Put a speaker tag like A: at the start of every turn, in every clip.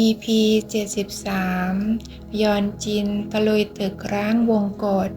A: EP 73 ยอนจิน ตะลุยตึกร้างวงกฏ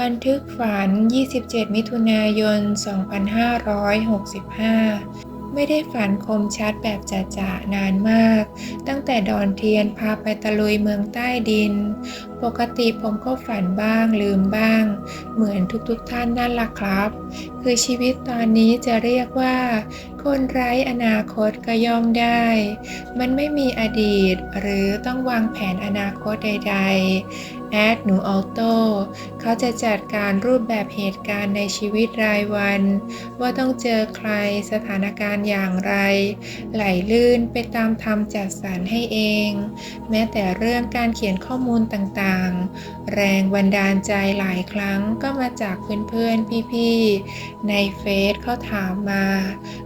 A: บันทึกฝัน 27 มิถุนายน 2565 ไม่ได้ฝันคมชัดแบบจ่าๆนานมาก ตั้งแต่ดอนเทียนพาไปตะลุยเมืองใต้ดิน ปกติผมก็ฝันบ้างลืมบ้าง เหมือนทุกๆทท่านนั่นล่ะครับ คือชีวิตตอนนี้จะเรียกว่า คนไร้อนาคตก็ย่อมได้ มันไม่มีอดีต หรือต้องวางแผนอนาคตใด ๆ แอดหนูออโต้เขาจะจัดการรูปแบบเหตุการณ์ในชีวิตรายวัน ว่าต้องเจอใครสถานการณ์อย่างไร ไหลลื่นไปตามธรรมจัดสรรให้เอง แม้แต่เรื่องการเขียนข้อมูลต่างๆแรงบันดาลใจหลายครั้งก็มาจากเพื่อนๆ พี่ๆ ในเฟซเขาถามมา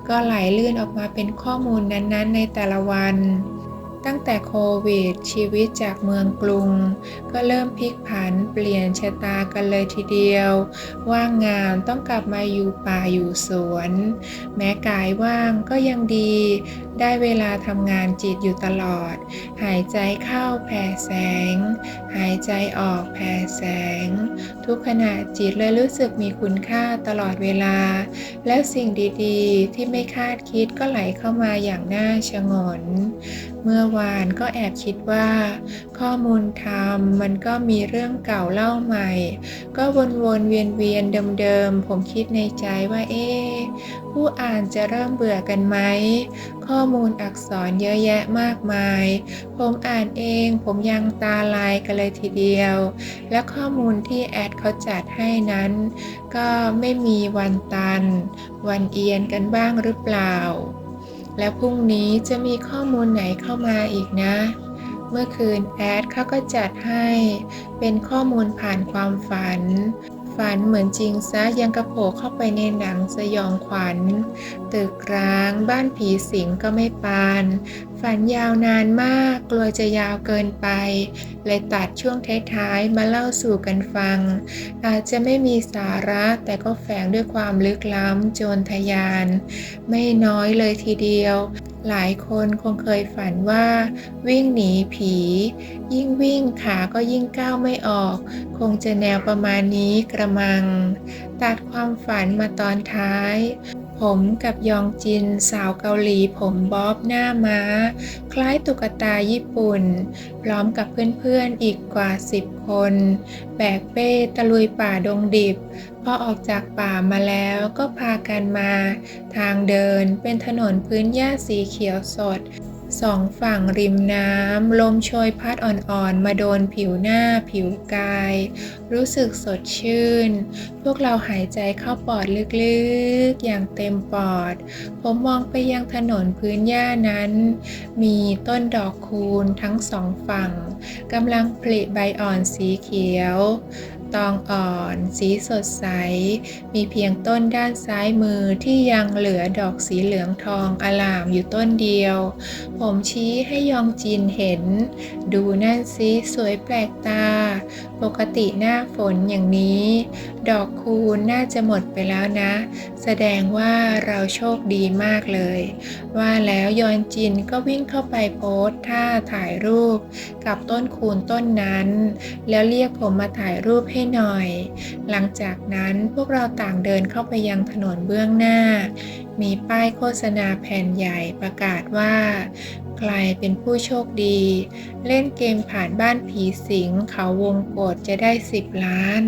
A: ก็ไหลลื่นออกมาเป็นข้อมูลนั้นๆ ในแต่ละวัน ตั้งแต่โควิด ชีวิตจากเมืองกรุง ก็เริ่มพลิกผันเปลี่ยนชะตากันเลยทีเดียว ว่างงานต้องกลับมาอยู่ป่าอยู่สวน แม้กายว่างก็ยังดี ได้เวลาทำงานจิตอยู่ตลอด หายใจเข้าแผ่แสง หายใจออกแผ่แสง ทุกขณะจิตเลยรู้สึกมีคุณค่าตลอดเวลา แล้วสิ่งดีๆ ที่ไม่คาดคิดก็ไหลเข้ามาอย่างน่าชงน เมื่อวานก็แอบคิดว่า ข้อมูลธรรมมันก็มีเรื่องเก่าเล่าใหม่ ก็วนๆเวียนๆเดิมๆผมคิดในใจว่าเอ๊ะผู้อ่านจะเริ่มเบื่อกันไหม ข้อมูลอักษรเยอะแยะมากมาย ผมอ่านเองผมยังตาลายกันเลยทีเดียว และข้อมูลที่แอดเขาจัดให้นั้น ก็ไม่มีวันตัน วันเอียนกันบ้างหรือเปล่า และพรุ่งนี้จะมีข้อมูลไหนเข้ามาอีกนะเมื่อคืนแอดเขาก็จัดให้เป็นข้อมูลผ่านความฝัน ฝันเหมือนจริงซะยังกระโผกเข้าไปในหนังสยองขวัญ ตึกร้าง บ้านผีสิงก็ไม่ปาน ฝันยาวนานมากกลัวจะยาวเกินไป เลยตัดช่วงท้ายๆมาเล่าสู่กันฟัง อาจจะไม่มีสาระแต่ก็แฝงด้วยความลึกล้ำโจรทยาน ไม่น้อยเลยทีเดียว หลายคนคงเคยฝันว่า วิ่งหนีผี ยิ่งวิ่งขาก็ยิ่งก้าวไม่ออก คงจะแนวประมาณนี้กระมัง ตัดความฝันมาตอนท้าย ผมกับยองจินสาวเกาหลีผมบ๊อบหน้าม้า คล้ายตุ๊กตาญี่ปุ่น พร้อมกับเพื่อนๆอีกกว่า 10 คน แบกเป้ตะลุยป่าดงดิบ พอออกจากป่ามาแล้วก็พากันมา ทางเดินเป็นถนนพื้นหญ้าสีเขียวสด สองฝั่งริมน้ำ ลมโชยพัดอ่อนๆ มาโดนผิวหน้าผิวกาย รู้สึกสดชื่น พวกเราหายใจเข้าปอดลึกๆ อย่างเต็มปอด ผมมองไปยังถนนพื้นหญ้านั้น มีต้นดอกคูณทั้งสองฝั่งกำลังผลิใบอ่อนสีเขียวตองอ่อน สีสดใส มีเพียงต้นด้านซ้ายมือที่ยังเหลือดอกสีเหลืองทองอลามอยู่ต้นเดียว ผมชี้ให้ยองจินเห็น ดูนั่นสิสวยแปลกตา ปกติหน้าฝนอย่างนี้ ดอกคูณน่าจะหมดไปแล้วนะ แสดงว่าเราโชคดีมากเลย ว่าแล้วยอนจินก็วิ่งเข้าไปโพสท่าถ่ายรูป กับต้นคูณต้นนั้น แล้วเรียกผมมาถ่ายรูปให้หน่อย หลังจากนั้นพวกเราต่างเดินเข้าไปยังถนนเบื้องหน้า มีป้ายโฆษณาแผ่นใหญ่ประกาศว่า ใครเป็นผู้โชคดี เล่นเกมผ่านบ้านผีสิงเขาวงกฏจะได้ 10 ล้าน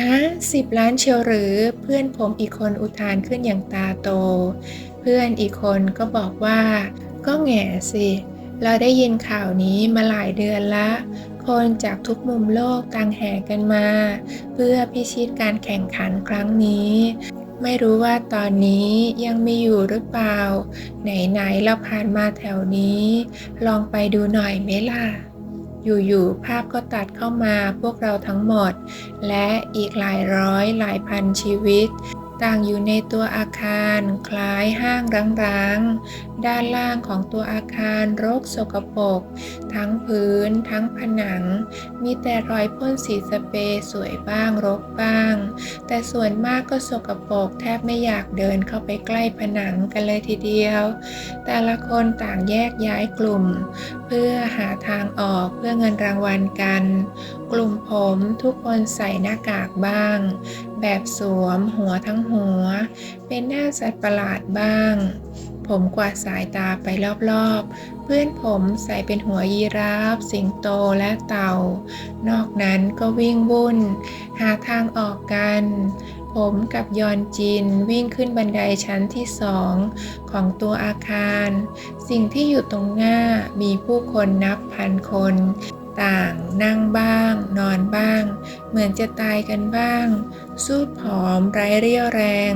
A: ฮะสิบล้านเชียวหรือเพื่อนผมอีกคนอุทานขึ้นอย่างตาโต เพื่อนอีกคนก็บอกว่า ก็แง่สิ เราได้ยินข่าวนี้มาหลายเดือนละ คนจากทุกมุมโลกต่างแห่กันมา เพื่อพิชิตการแข่งขันครั้งนี้ ไม่รู้ว่าตอนนี้ยังมีอยู่หรือเปล่า ไหนๆเราผ่านมาแถวนี้ ลองไปดูหน่อยไหมล่ะอยู่ๆ ภาพก็ตัดเข้ามาพวกเราทั้งหมด และอีกหลายร้อยหลายพันชีวิต ต่างอยู่ในตัวอาคาร คล้ายห้างร้าง ด้านล่างของตัวอาคารรกสกปรกทั้งพื้น ทั้งผนัง มีแต่รอยพ่นสีสเปรย์สวยบ้างรกบ้าง แต่ส่วนมากก็สกปรกแทบไม่อยากเดินเข้าไปใกล้ผนังกันเลยทีเดียว แต่ละคนต่างแยกย้ายกลุ่ม เพื่อหาทางออกเพื่อเงินรางวัลกัน กลุ่มผมทุกคนใส่หน้ากากบ้าง แบบสวมหัวทั้งหัว เป็นหน้าสัตว์ประหลาดบ้าง ผมกวาดสายตาไปรอบๆ เพื่อนผมใส่เป็นหัวยีราฟ สิงโตและเต่า นอกนั้นก็วิ่งวุ่น หาทางออกกัน ผมกับยอนจินวิ่งขึ้นบันไดชั้นที่สองของตัวอาคาร สิ่งที่อยู่ตรงหน้ามีผู้คนนับพันคน ต่าง นั่งบ้าง นอนบ้าง เหมือนจะตายกันบ้าง สู้ผอมไร้เรี่ยวแรง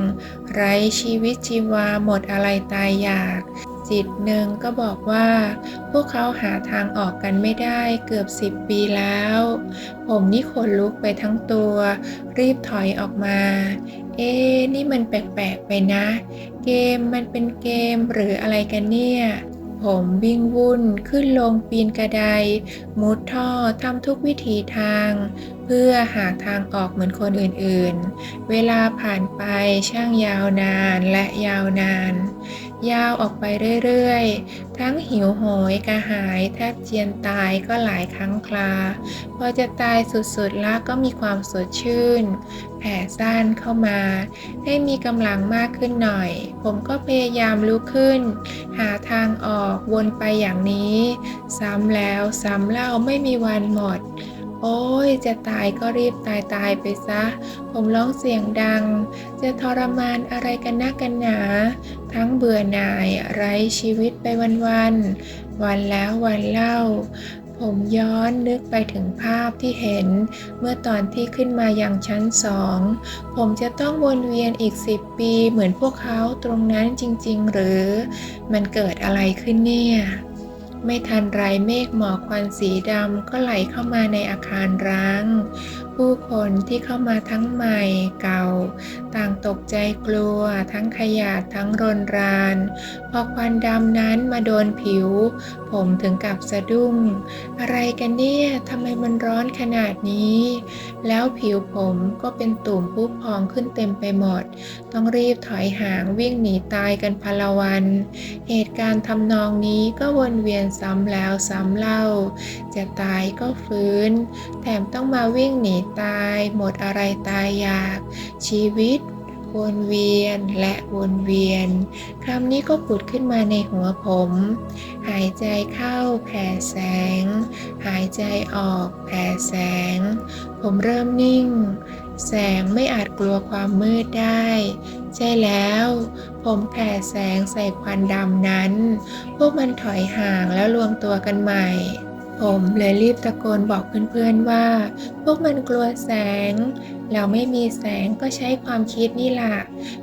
A: ไร้ชีวิตชีวาหมดอะไรตายอยาก จิตหนึ่งก็บอกว่า พวกเขาหาทางออกกันไม่ได้เกือบสิบปีแล้ว ผมนี่ขนลุกไปทั้งตัว รีบถอยออกมา เอ๊นี่มันแปลกๆไปนะ เกมมันเป็นเกมหรืออะไรกันเนี่ย ผมวิ่งวุ่นขึ้นลงปีนกระได มุดท่อทำทุกวิถีทาง เพื่อหาทางออกเหมือนคนอื่นๆ เวลาผ่านไปช่างยาวนานและยาวนาน ยาวออกไปเรื่อย ทั้งหิวโหยกระหายแทบเจียนตายก็หลายครั้งคลา พอจะตายสุดๆแล้วก็มีความสดชื่น แผ่ซ่านเข้ามา ให้มีกำลังมากขึ้นหน่อย ผมก็พยายามลุกขึ้น หาทางออกวนไปอย่างนี้ ซ้ำแล้วซ้ำเล่าไม่มีวันหมด อ้ยจะตายก็รีบตายตายไปซะ ผมร้องเสียงดัง จะทรมานอะไรกันนักกันหนา ทั้งเบื่อหน่ายไร้ชีวิตไปวันๆวันแล้ววันเล่า ผมย้อนนึกไปถึงภาพที่เห็น เมื่อตอนที่ขึ้นมาอยังชั้นสอง ผมจะต้องวนเวียนอีกสิบปีเหมือนพวกเขาตรงนั้นจริง ๆ หรือ มันเกิดอะไรขึ้นเนี่ย ไม่ทันไรเมฆหมอกควันสีดำก็ไหลเข้ามาในอาคารร้าง ผู้คนที่เข้ามาทั้งใหม่เก่า ต่างตกใจกลัว ทั้งขยาดทั้งรนราน พอควันดำนั้นมาโดนผิว ผมถึงกับสะดุ้ง อะไรกันเนี่ยทำไมมันร้อนขนาดนี้ แล้วผิวผมก็เป็นตุ่มพุพองขึ้นเต็มไปหมด ต้องรีบถอยห่างวิ่งหนีตายกันพลวัน เหตุการณ์ทำนองนี้ก็วนเวียนซ้ำแล้วซ้ำเล่า จะตายก็ฟื้น แถมต้องมาวิ่งหนีตาย หมดอะไรตายอยาก ชีวิต วนเวียนและวนเวียน คำนี้ก็ผุดขึ้นมาในหัวผม หายใจเข้าแผ่แสง หายใจออกแผ่แสง ผมเริ่มนิ่ง แสงไม่อาจกลัวความมืดได้ ใช่แล้วผมแผ่แสงใส่ควันดำนั้น พวกมันถอยห่างแล้วรวมตัวกันใหม่ ผมเลยรีบตะโกนบอกเพื่อนๆว่า พวกมันกลัวแสง เราไม่มีแสงก็ใช้ความคิดนี่ล่ะ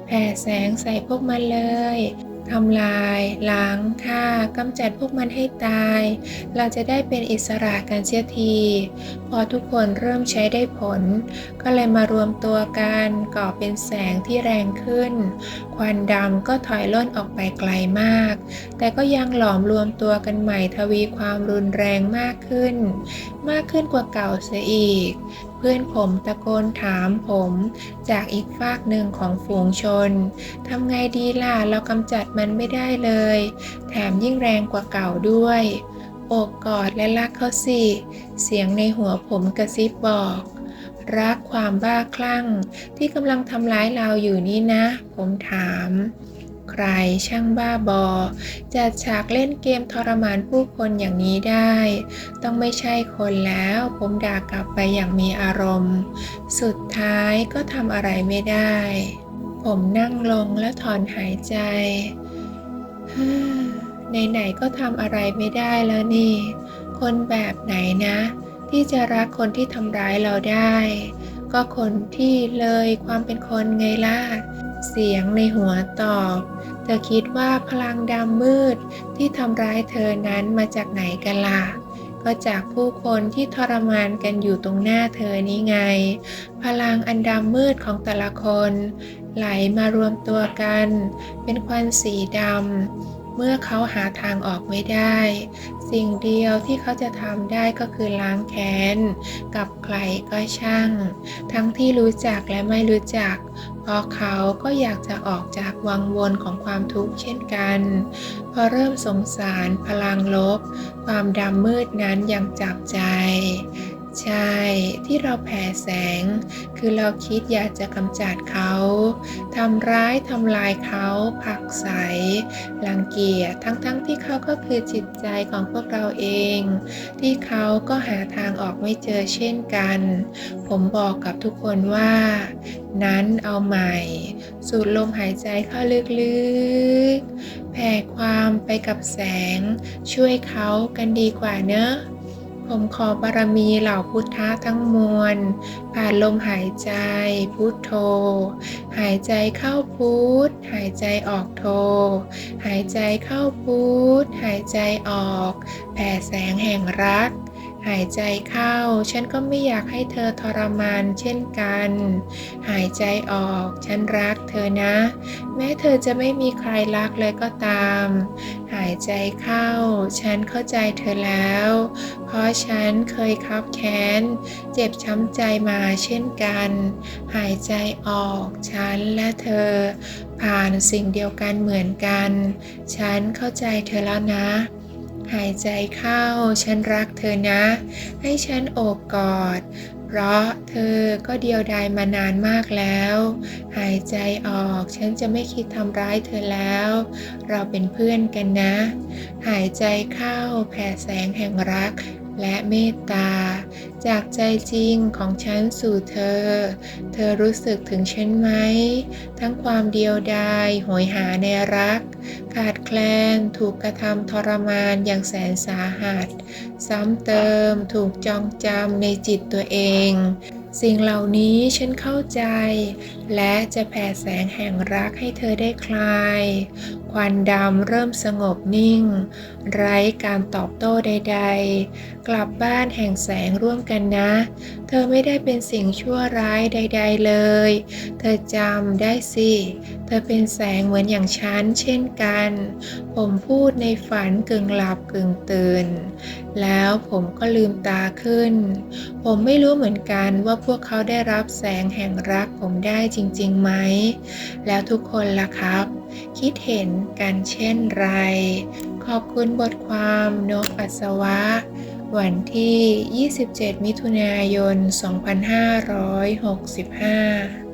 A: แผ่แสงใส่พวกมันเลยทำลาย ล้างฆ่ากำจัดพวกมันให้ตาย เราจะได้เป็นอิสระกันเสียที พอทุกคนเริ่มใช้ได้ผล ก็เลยมารวมตัวกันก่อเป็นแสงที่แรงขึ้น วัน ดำ ก็ถอยล่นออกไปไกลมาก แต่ก็ยังหลอมรวมตัวกันใหม่ทวีความรุนแรงมากขึ้น มากขึ้นกว่าเก่าเสียอีก เพื่อนผมตะโกนถามผมจากอีกฝากหนึ่งของฝูงชนทำไงดีล่ะเรากำจัดมันไม่ได้เลย แถมยิ่งแรงกว่าเก่าด้วย โอบกอดและรักเขาสิ เสียงในหัวผมกระซิบบอก รักความบ้าคลั่ง ที่กำลังทำร้ายเราอยู่นี่นะ ผมถาม ใครช่างบ้าบอจัดฉากเล่นเกมทรมานผู้คนอย่างนี้ได้ ต้องไม่ใช่คนแล้ว ผมด่ากลับไปอย่างมีอารมณ์ สุดท้ายก็ทำอะไรไม่ได้ ผมนั่งลงและถอนหายใจฮ่าไหนๆก็ทำอะไรไม่ได้แล้วนี่ คนแบบไหนนะ ที่จะรักคนที่ทำร้ายเราได้ ก็คนที่เลยความเป็นคนไงล่ะ เสียงในหัวตอบ เธอคิดว่าพลังดำมืดที่ทำร้ายเธอนั้นมาจากไหนกันล่ะก็จากผู้คนที่ทรมานกันอยู่ตรงหน้าเธอนี้ไง พลังอันดำมืดของแต่ละคน ไหลมารวมตัวกัน เป็นควันสีดำเมื่อเขาหาทางออกไม่ได้ สิ่งเดียวที่เขาจะทำได้ก็คือล้างแค้น กับใครก็ช่าง ทั้งที่รู้จักและไม่รู้จัก เพราะเขาก็อยากจะออกจากวังวนของความทุกข์เช่นกัน พอเริ่มสงสารพลังลบ ความดำมืดนั้นยังจับใจ ใช่ที่เราแผ่แสง คือเราคิดอยากจะกำจัดเขาทำร้ายทำลายเขาผลักใสรังเกียจทั้งๆทที่เขาก็คือจิตใจของพวกเราเอง ที่เขาก็หาทางออกไม่เจอเช่นกัน ผมบอกกับทุกคนว่า นั้นเอาใหม่ สูดลมหายใจเข้าลึกๆ แผ่ความไปกับแสง ช่วยเขากันดีกว่าเนอะ ผมขอบารมีเหล่าพุทธะทั้งมวล ผ่านลมหายใจ พุทโธ หายใจเข้าพุทหายใจออกโธ หายใจเข้าพุทหายใจออก แผ่แสงแห่งรัก หายใจเข้า ฉันก็ไม่อยากให้เธอทรมานเช่นกัน หายใจออก ฉันรักเธอนะ แม้เธอจะไม่มีใครรักเลยก็ตาม หายใจเข้า ฉันเข้าใจเธอแล้ว เพราะฉันเคยคับแค้น เจ็บช้ำใจมาเช่นกัน หายใจออก ฉันและเธอ ผ่านสิ่งเดียวกันเหมือนกัน ฉันเข้าใจเธอแล้วนะ หายใจเข้าฉันรักเธอนะ ให้ฉันโอบกอด เพราะเธอก็เดียวดายมานานมากแล้ว หายใจออกฉันจะไม่คิดทำร้ายเธอแล้ว เราเป็นเพื่อนกันนะ หายใจเข้าแผ่แสงแห่งรัก และเมตตา จากใจจริงของฉันสู่เธอ เธอรู้สึกถึงฉันไหม ทั้งความเดียวดายโหยหาในรัก ขาดแคลนถูกกระทำทรมานอย่างแสนสาหัส ซ้ำเติมถูกจองจำในจิตตัวเอง สิ่งเหล่านี้ฉันเข้าใจและจะแผ่แสงแห่งรักให้เธอได้คลาย ควันดำเริ่มสงบนิ่ง ไร้การตอบโต้ใด ๆ กลับบ้านแห่งแสงร่วมกันนะ เธอไม่ได้เป็นสิ่งชั่วร้ายใด ๆเลย เธอจำได้สิ เธอเป็นแสงเหมือนอย่างฉันเช่นกัน ผมพูดในฝันกึ่งหลับกึ่งตื่น แล้วผมก็ลืมตาขึ้น ผมไม่รู้เหมือนกันว่าพวกเขาได้รับแสงแห่งรักผมได้จริงๆไหม แล้วทุกคนล่ะครับ คิดเห็นกันเช่นไร ขอบคุณบทความนกปัสสาวะ วันที่ 27 มิถุนายน 2565